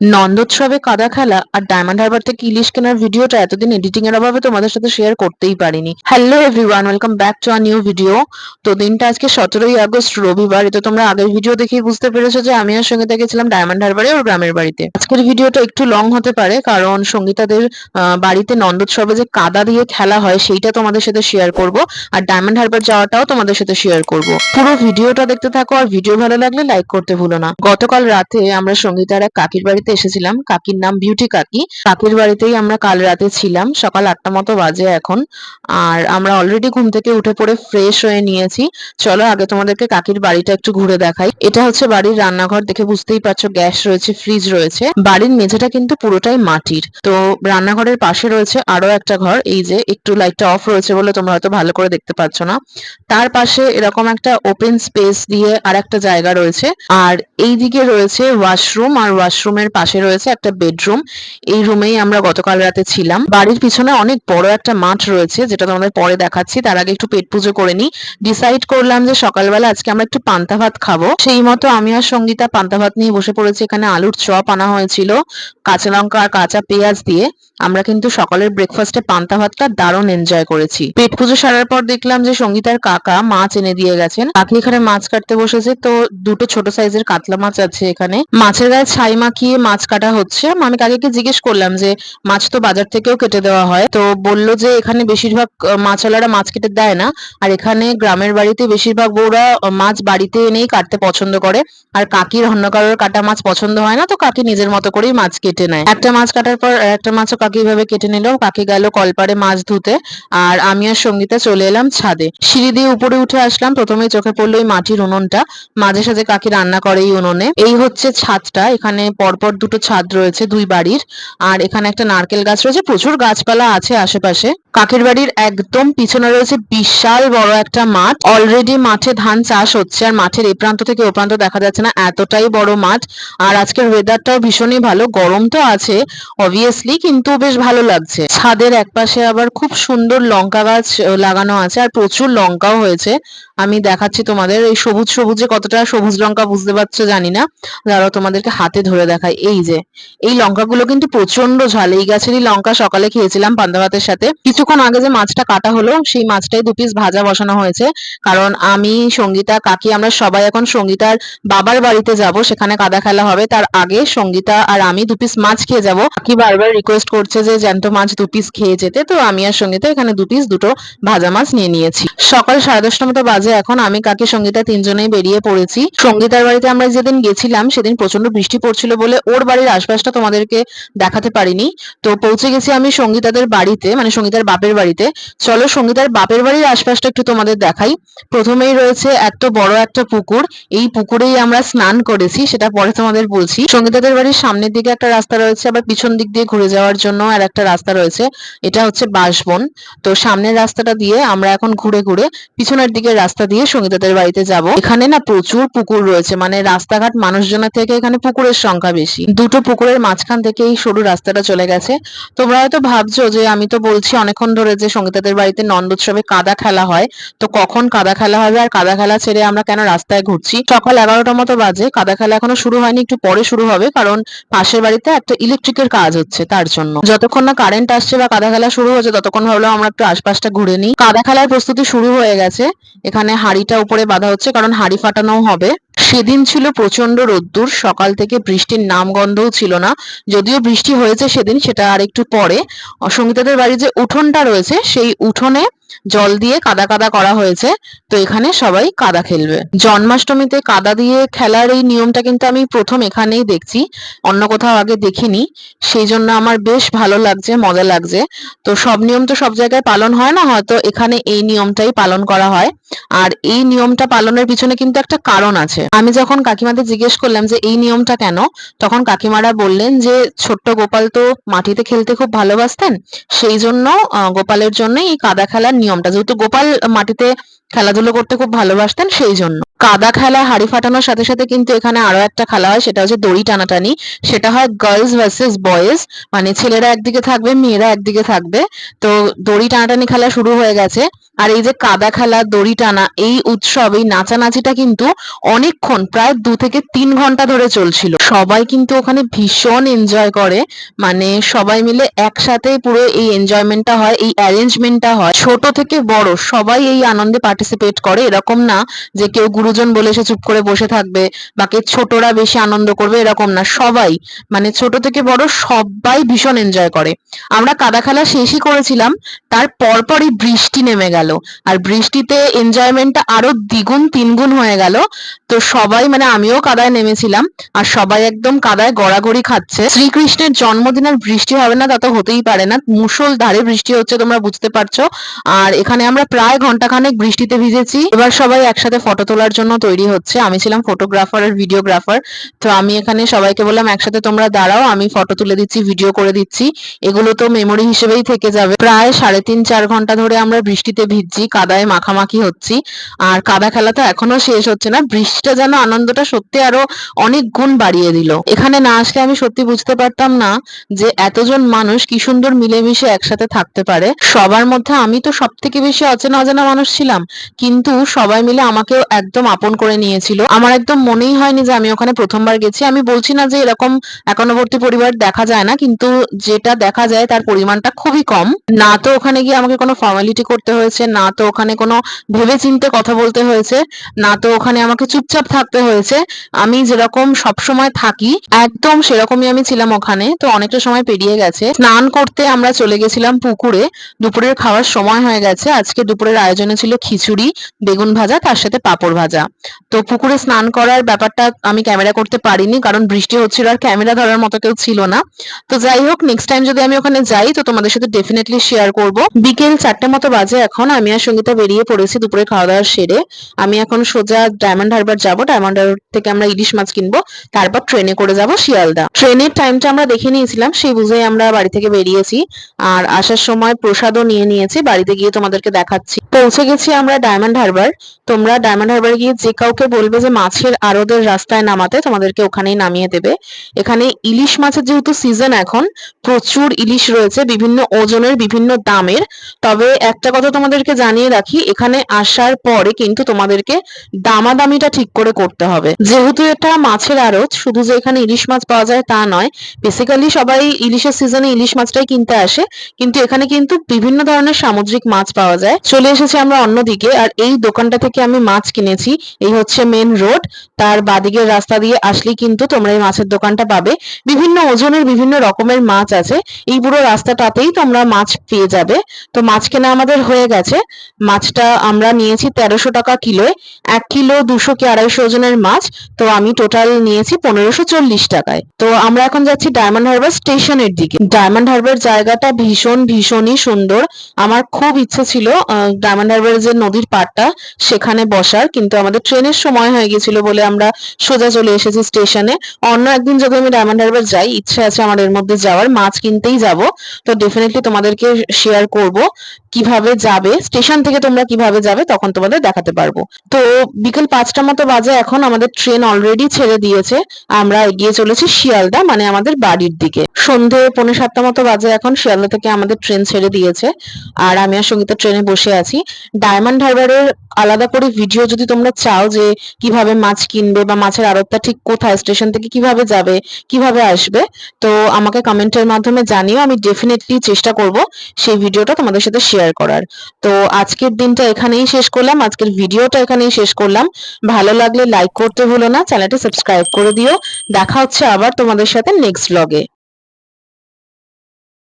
নন্দোৎসবে কাদা খেলা আর ডায়মন্ড হারবার থেকে ইলিশ কেনার ভিডিওটা এতদিন এডিটিং এর অভাবে তোমাদের সাথে শেয়ার করতেই পারিনি। Hello everyone welcome back to a new video তো দিনটা আজকে সতেরোই আগস্ট, রবিবার। এটা তোমরা আগের ভিডিও দেখেই বুঝতে পেরেছ যে আমি আর সঙ্গীতা গেছিলাম ডায়মন্ড হারবারে ওর গ্রামের বাড়িতে। আজকের ভিডিওটা একটু লং হতে পারে, কারণ সঙ্গীতাদের বাড়িতে নন্দোৎসবে যে কাদা দিয়ে খেলা হয় সেইটা তোমাদের সাথে শেয়ার করব। আর ডায়মন্ড হারবার যাওয়াটাও তোমাদের সাথে শেয়ার করব। পুরো ভিডিওটা দেখতে থাকো আর ভিডিও ভালো লাগলে লাইক করতে ভুলো না। গতকাল রাতে আমরা সঙ্গীতার এক কাকির বাড়িতে এসেছিলাম। কাকির নাম বিউটি কাকি। কাকির বাড়িতেই আমরা কাল রাতে ছিলাম। সকাল আটটা মতো বাজে এখন। আর আমরা অলরেডি ঘুম থেকে উঠে পড়ে ফ্রেশ হয়ে নিয়েছি। চলো আগে তোমাদেরকে কাকির বাড়িটা একটু ঘুরে দেখাই। এটা হচ্ছে বাড়ির রান্নাঘর। দেখে বুঝতেই পারছ গ্যাস রয়েছে ফ্রিজ রয়েছে। বাড়ির মেঝেটা কিন্তু পুরোটাই মাটির। তো রান্নাঘরের পাশে রয়েছে আরও একটা ঘর। এই যে একটু লাইটটা অফ রয়েছে বলে তোমরা হয়তো ভালো করে দেখতে পাচ্ছ না। তার পাশে এরকম একটা ওপেন স্পেস দিয়ে আর একটা জায়গা রয়েছে। আর এই দিকে রয়েছে ওয়াশরুম আর ওয়াশরুমের পাশে রয়েছে একটা বেডরুম। এই রুমেই আমরা গতকাল রাতে ছিলাম। বাড়ির পিছনে অনেক বড় একটা মাঠ রয়েছে, যেটা তোমাদের পরে দেখাচ্ছি। তার আগে একটু পেট পুজো করে নিই। ডিসাইড করলাম যে সকালবেলা আজকে আমরা একটু পান্তা ভাত খাব। সেই মতো আমি আর সঙ্গীতা পান্তা ভাত নিয়ে বসে পড়েছি। এখানে আলুর চপ আনা হয়েছিল কাঁচা লঙ্কা আর কাঁচা পেঁয়াজ দিয়ে। আমরা কিন্তু সকালের ব্রেকফাস্টে পান্তা ভাতটা দারুণ এনজয় করেছি। পেট পুজো সারার পর দেখলাম যে সঙ্গীতার কাকা মাছ এনে দিয়ে গেছেন। কাকি এখানে মাছ কাটতে বসেছে। তো দুটো ছোট সাইজের কাতলা মাছ আছে এখানে। মাছের গায়ে ছাই মাখিয়ে মাছ কাটা হচ্ছে। আমি কাকিকে জিজ্ঞেস করলাম যে, মাছ তো বাজার থেকেও কেটে দেওয়া হয়। তো বলল যে, এখানে বেশিরভাগ মাছওয়ালারা মাছ কেটে দেয় না। আর এখানে গ্রামের বাড়িতে বেশিরভাগ বউরা মাছ বাড়িতে এনেই কাটতে পছন্দ করে। আর কাকির অন্য কারোর কাটা মাছ পছন্দ হয় না, তো কাকি নিজের মতো করেই মাছ কেটে নেয়। একটা মাছ কাটার পর একটা মাছও কাকি এইভাবে কেটে নিল। কাকি গেল কলপারে মাছ ধুতে। আর আমি আর সঙ্গীতা চলে এলাম ছাদে। সিঁড়ি দিয়ে উপরে উঠে আসলাম। প্রথমেই চোখে পড়ল ওই মাটির উনুনটা। মাঝে সাঝে কাকি রান্না করে এই উনুনে। এই হচ্ছে ছাদটা। এখানে পরপর দুটো ছাদ রয়েছে, দুই বাড়ির। আর এখানে একটা নারকেল গাছ রয়েছে, প্রচুর গাছপালা আছে আশেপাশে। কাকের বাড়ির একদম পিছনে রয়েছে বিশাল বড় একটা মাঠ। অলরেডি মাঠে ধান চাষ হচ্ছে, আর মাঠের এ প্রান্ত থেকে ও প্রান্ত দেখা যাচ্ছে না, এতটাই বড় মাঠ। আর আজকের ওয়েদারটাও ভীষণই ভালো, গরম তো আছে অবভিয়াসলি কিন্তু বেশ ভালো লাগছে। ছাদের একপাশে আবার খুব সুন্দর লঙ্কা গাছ লাগানো আছে, আর প্রচুর লঙ্কাও হয়েছে। আমি দেখাচ্ছি তোমাদের এই সবুজ সবুজে কতটা সবুজ লঙ্কা বুঝতে পারছ জানি না। দাঁড়াও, তোমাদেরকে হাতে ধরে দেখাই। এই যে, এই লঙ্কাগুলো কিন্তু প্রচণ্ড ঝাল। এই গাছেরই লঙ্কা সকালে খেয়েছিলাম পান্তা ভাতের সাথে। কিছুক্ষণ আগে যে মাছটা কাটা হলো, সেই মাছটাই দু পিস ভাজা বসানো হয়েছে। কারণ আমি, সঙ্গীতা, কাকি, আমরা সবাই এখন সঙ্গীতার বাবার বাড়িতে যাব। সেখানে কাদা খেলা হবে। তার আগে সঙ্গীতা আর আমি দু পিস মাছ খেয়ে যাব। কাকি বারবার রিকোয়েস্ট করছে যে, জ্যান্ত মাছ দু পিস খেয়ে যেতে। তো আমি আর সঙ্গীতা এখানে দু পিস দুটো ভাজা মাছ নিয়ে নিয়েছি। সকাল সাড়ে দশটা মতো বাজে। এখন আমি কাকি সঙ্গীতা তিনজনেই বেরিয়ে পড়েছি। সঙ্গীতার বাড়িতে আমরা যেদিন গেছিলাম, সেদিন প্রচণ্ড বৃষ্টি পড়ছিল বলে ওর বাড়ির আশপাশটা তোমাদেরকে দেখাতে পারিনি। তো পৌঁছে গেছি আমি সঙ্গীতাদের বাড়িতে মানে সঙ্গীতার বাপের বাড়িতে। চলো সঙ্গীতার বাপের বাড়ির আশপাশটা একটু তোমাদের দেখাই। প্রথমেই রয়েছে এত বড় একটা পুকুর। এই পুকুরেই আমরা স্নান করেছি, সেটা পরে তোমাদের বলছি। সঙ্গীতাদের বাড়ির সামনের দিকে একটা রাস্তা রয়েছে, আবার পিছন দিক দিয়ে ঘুরে যাওয়ার জন্য আর একটা রাস্তা রয়েছে। এটা হচ্ছে বাঁশবন। তো সামনের রাস্তাটা দিয়ে আমরা এখন ঘুরে ঘুরে পিছনের দিকে রাস্তা দিয়ে সঙ্গীতাদের বাড়িতে যাব। এখানে না প্রচুর পুকুর রয়েছে মানে রাস্তাঘাট মানুষজনের থেকে এখানে পুকুরের সংখ্যা বেশি। দুটো পুকুরের মাঝখান থেকে এই সরু রাস্তাটা চলে গেছে। তোমরা হয়তো ভাবছ যে আমি তো বলছি অনেকক্ষণ ধরে যে সঙ্গীতাদের বাড়িতে নন্দোৎসবে কাদা খেলা হয়, তো কখন কাদা খেলা হবে আর কাদা খেলা ছেড়ে আমরা কেন রাস্তায় ঘুরছি? সকাল এগারোটা মতো বাজে, কাদা খেলা এখনও শুরু হয়নি, একটু পরে শুরু হবে, কারণ পাশের বাড়িতে একটা ইলেকট্রিকের কাজ হচ্ছে তার জন্য। যতক্ষণ না কারেন্ট আসছে বা কাদা খেলা শুরু হচ্ছে ততক্ষণ ভাবলাম আমরা একটু আশপাশটা ঘুরে নিই। কাদা খেলার প্রস্তুতি শুরু হয়ে গেছে। এখানে হাঁড়িটা উপরে বাঁধা হচ্ছে কারণ হাড়ি ফাটানোও হবে। সেদিন ছিল প্রচণ্ড রোদ্দুর, সকাল থেকে বৃষ্টির নামগন্ধও ছিল না। যদিও বৃষ্টি হয়েছে সেদিন, সেটা আর একটু পরে। সঙ্গীতাদের বাড়ির যে উঠোনটা রয়েছে, সেই উঠোনে জল দিয়ে কাদা কাদা করা হয়েছে। তো এখানে সবাই কাদা খেলবে। জন্মাষ্টমীতে কাদা দিয়ে খেলার এই নিয়মটা কিন্তু আমি প্রথম এখানেই দেখছি। অন্য কোথাও আগে দেখিনি। সেই জন্য আমার বেশ ভালো লাগছে, মজা লাগছে। তো সব নিয়ম তো সব জায়গায় পালন হয় না, হয়তো এখানে এই নিয়মটাই পালন করা হয়। আর এই নিয়মটা পালনের পিছনে কিন্তু একটা কারণ আছে। আমি যখন কাকিমাদের জিজ্ঞেস করলাম যে এই নিয়মটা কেন, তখন কাকিমারা বললেন যে ছোট্ট গোপাল তো মাটিতে খেলতে খুব ভালোবাসতেন, সেই জন্য গোপালের জন্যই এই কাদা খেলার নিয়মটা। যেহেতু গোপাল মাটিতে খেলাধুলো করতে খুব ভালোবাসতেন, সেই জন্য। কাদা খেলা হাড়ি ফাটানোর সাথে সাথে কিন্তু এখানে আরও একটা খেলা হয়, সেটা হচ্ছে দড়ি টানাটানি। সেটা হয় গার্লস ভার্সেস বয়েজ মানে ছেলেরা একদিকে থাকবে, মেয়েরা একদিকে থাকবে। তো দড়ি টানাটানি খেলা শুরু হয়ে গেছে। আর এই যে কাদা খেলা, দড়ি টানা, এই উৎসব, এই নাচানাচিটা কিন্তু অনেকক্ষণ, প্রায় দু থেকে তিন ঘণ্টা ধরে চলছিল। সবাই কিন্তু ওখানে ভীষণ এনজয় করে। মানে সবাই মিলে একসাথে পুরো এই এনজয়মেন্টটা হয়, এই অ্যারেঞ্জমেন্টটা হয়। ছোট থেকে বড় সবাই এই আনন্দে পার্টিসিপেট করে, এরকম না যে কেউ গুরুজন বলে সে চুপ করে বসে থাকবে বা কে ছোটরা বেশি আনন্দ করবে এরকম না, সবাই মানে ছোট থেকে বড় সবাই ভীষণ এনজয় করে। আমরা কাদা খেলা শেষই করেছিলাম, তার পরপরই বৃষ্টি নেমে গেল, আর বৃষ্টিতে এনজয়মেন্টটা আরও দ্বিগুণ, তিনগুণ হয়ে গেল। তো সবাই মানে আমিও কাদায় নেমেছিলাম, আর সবাই একদম কাদায় গড়াগড়ি খাচ্ছে। শ্রীকৃষ্ণের জন্মদিন আর বৃষ্টি হবে না, তা তো হতেই পারে না, মুষল ধারে বৃষ্টি হচ্ছে তোমরা বুঝতে পারছ। আর এখানে আমরা প্রায় ঘন্টাখানেক বৃষ্টিতে ভিজেছি, এবার সবাই একসাথে ফটো তোলার জন্য তৈরি হচ্ছে। আমি ছিলাম ফটোগ্রাফার আর ভিডিওগ্রাফার তো আমি এখানে সবাইকে বললাম, একসাথে তোমরা দাঁড়াও, আমি ফটো তুলে দিচ্ছি ভিডিও করে দিচ্ছি। এগুলো তো মেমোরি হিসেবেই থেকে যাবে। প্রায় সাড়ে তিন, চার ঘণ্টা ধরে আমরা বৃষ্টিতে ভিজছি, কাদায় মাখামাখি হচ্ছি। আর কাদা খেলা তো এখনও শেষ হচ্ছে না। বৃষ্টিটা যেন আনন্দটা সত্যি আরও অনেক গুণ বাড়িয়ে দিল। এখানে না আসলে আমি সত্যি বুঝতে পারতাম না যে এতজন মানুষ কি সুন্দর মিলেমিশে একসাথে থাকতে পারে। সবার মধ্যে আমি তো সব থেকে বেশি অচেনা অজানা মানুষ ছিলাম। কিন্তু সবাই মিলে আমাকেও একদম আপন করে নিয়েছিল। আমার একদম মনেই হয়নি যে আমি ওখানে প্রথমবার গেছি। আমি বলছি না যে এরকম একান্নবর্তী পরিবার দেখা যায় না, কিন্তু যেটা দেখা যায় তার পরিমাণটা খুবই কম। না তো ওখানে গিয়ে আমাকে কোনো ফর্মালিটি করতে হয়েছে, না তো ওখানে কোনো ভেবে চিনতে কথা বলতে হয়েছে, না তো ওখানে আমাকে চুপচাপ থাকতে হয়েছে। আমি যেরকম সব সময় থাকি, একদম সেরকমই আমি ছিলাম ওখানে। তো অনেকটা সময় পেরিয়ে গেছে। স্নান করতে আমরা চলে গেছিলাম পুকুরে। দুপুরের খাওয়ার সময় হয়ে গেছে। আজকে দুপুরের আয়োজনে ছিল খিচুড়ি, বেগুন ভাজা, তার সাথে পাঁপড় ভাজা। তো পুকুরে স্নান করার ব্যাপারটা আমি ক্যামেরা করতে পারিনি, কারণ বৃষ্টি হচ্ছিল আর ক্যামেরা ধরার মতো কেউ ছিল না। তো যাই হোক নেক্সট টাইম যদি আমি ওখানে যাই, তো তোমাদের সাথে ডেফিনেটলি শেয়ার করব। বিকেল চারটে মতো বাজে এখন, আমি আর সঙ্গীতা বেরিয়ে পড়েছি দুপুরে খাওয়া দাওয়া সেরে। আমি এখন সোজা ডায়মন্ড হারবার যাব ডায়মন্ড হারবার থেকে আমরা ইলিশ মাছ কিনবো, তারপর ট্রেনে করে যাব শিয়ালদা। ট্রেনের টাইমটা আমরা দেখে নিয়েছিলাম, সেই বুঝেই আমরা বাড়ি থেকে বেরিয়েছি। আর আসার সময় প্রসাদও নিয়ে নিয়েছি, বাড়িতে গিয়ে তোমাদেরকে দেখাচ্ছি। পৌঁছে গেছি আমরা ডায়মন্ড হারবার তোমরা ডায়মন্ড হারবার গিয়ে যে কাউকে বলবে যে মাছের আড়তের রাস্তায় নামাতে, তোমাদেরকে ওখানেই নামিয়ে দেবে। এখানে ইলিশ মাছের যেহেতু সিজন এখন, প্রচুর ইলিশ রয়েছে, বিভিন্ন ওজনের, বিভিন্ন দামের। তবে একটা কথা তোমাদেরকে জানিয়ে রাখি, এখানে আসার পরে কিন্তু তোমাদেরকে দামাদামিটা ঠিক করে করতে হবে। যেহেতু এটা মাছের আড়ত, শুধু যে এখানে ইলিশ মাছ পাওয়া যায় তা নয় বেসিক্যালি সবাই ইলিশের সিজনে ইলিশ মাছটাই কিনতে আসে, কিন্তু এখানে কিন্তু বিভিন্ন ধরনের সামুদ্রিক মাছ পাওয়া যায়। চলে এসেছি আমরা অন্যদিকে, আর এই দোকানটা থেকে আমি মাছ কিনেছি এই হচ্ছে মেন রোড তার বাদিকের রাস্তা দিয়ে আসলেই কিন্তু তোমরা এই মাছের দোকানটা পাবে। বিভিন্ন ওজনের বিভিন্ন রকমের মাছ আছে। এই পুরো রাস্তাটাতেই তোমরা মাছ পেয়ে যাবে। তো মাছ কেনা আমাদের হয়ে গেছে। মাছটা আমরা নিয়েছি তেরোশো টাকা কিলোয়। এক কিলো দুশো কি আড়াইশো ওজনের মাছ। তো আমি টোটাল নিয়েছি পনেরোশো চল্লিশ টাকায়। তো আমরা এখন যাচ্ছি ডায়মন্ড হারবার স্টেশনের দিকে। ডায়মন্ড হারবার জায়গাটা ভীষণ, ভীষণই সুন্দর। আমার খুব ইচ্ছে ছিল ডায়মন্ড হারবার যে নদীর পাড়টা, সেখানে বসার। কিন্তু আমাদের ট্রেনের সময় হয়ে গেছিল বলে আমরা সোজা চলে এসেছি স্টেশনে। অন্য একদিন যদি আমি ডায়মন্ড হারবার যাই, ইচ্ছে আছে আমার এর মধ্যে যাওয়ার। মাছ কিনতেই যাব। তো ডেফিনেটলি তোমাদেরকে শেয়ার করব কীভাবে যাবে, স্টেশন থেকে তোমরা কীভাবে যাবে, তখন তোমাদের দেখাতে পারব। তো বিকেল পাঁচটা মতো বাজে এখন, আমাদের ট্রেন অলরেডি ছেড়ে দিয়েছে। আমরা এগিয়ে চলেছি শিয়ালদা মানে আমাদের বাড়ির দিকে। সন্ধে পৌনে সাতটা মতো বাজে এখন, শিয়ালদা থেকে আমাদের ট্রেন ছেড়ে দিয়েছে। আর আমি আর সঙ্গীতা ট্রেনে বসে আছি। ডায়মন্ড হারবারের আলাদা করে ভিডিও যদি তোমরা চাও যে কীভাবে মাছ কিনবে বা মাছের আড়তটা ঠিক কোথায়, স্টেশন থেকে কীভাবে যাবে, কীভাবে আসবে? তো আমাকে কমেন্টের মাধ্যমে জানিও, আমি ডেফিনেটলি চেষ্টা করব সেই ভিডিওটা তোমাদের সাথে শেয়ার করার। তো আজকের দিনটা এখানেই শেষ করলাম, আজকের ভিডিওটা এখানেই শেষ করলাম। ভালো লাগলে লাইক করতে ভুলো না, চ্যানেলটা সাবস্ক্রাইব করে দিও। দেখা হচ্ছে আবার তোমাদের সাথে নেক্সট ব্লগে